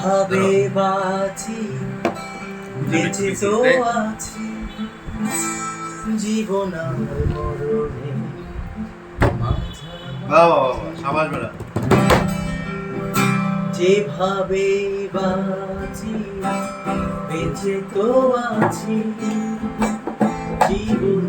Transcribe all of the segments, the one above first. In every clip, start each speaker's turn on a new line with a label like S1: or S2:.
S1: যেভাবে বাঁচি বেঁচে তো আছি। জীবন মরণে। যেভাবে বাঁচি বেঁচে তো আছি। জীবন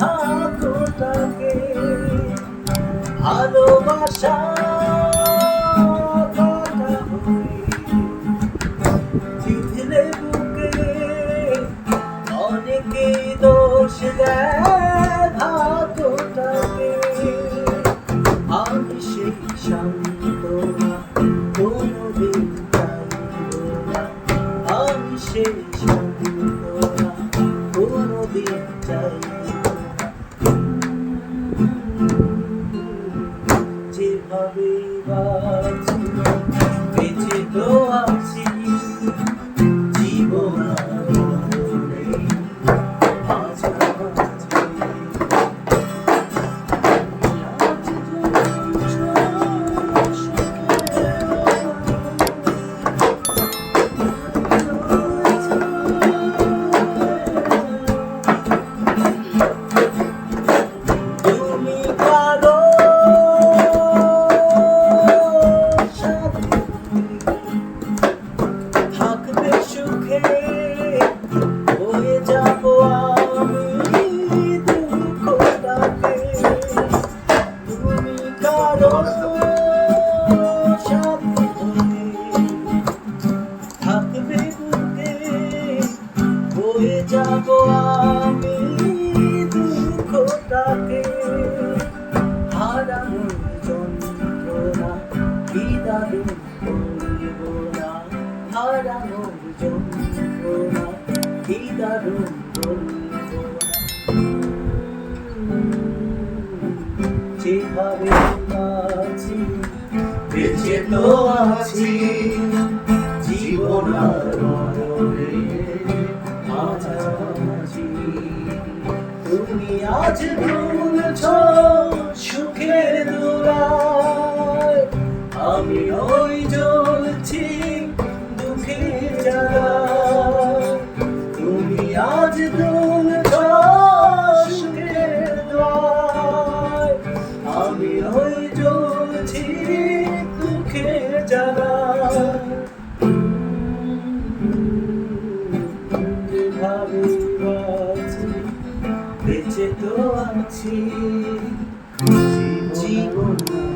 S1: ভাগ্যটাকে ভালোবাসা পৃথিবীর বুকে অনেকেই দোষ দেয় ভাগ্যটাকে আমি সেই শান্তনা কোনোদিন আমি সেই না। যেভাবে বাঁচি যাব আমি দুঃখটাকে। হারানোর যন্ত্রণা, বিদারুণ করব না। হারানোর যন্ত্রণা, বিদারুণ করব যেভাবে আছি, বেঁচে তো আছি, জীবন Brasil. বেঁচে তো আছি জীবন।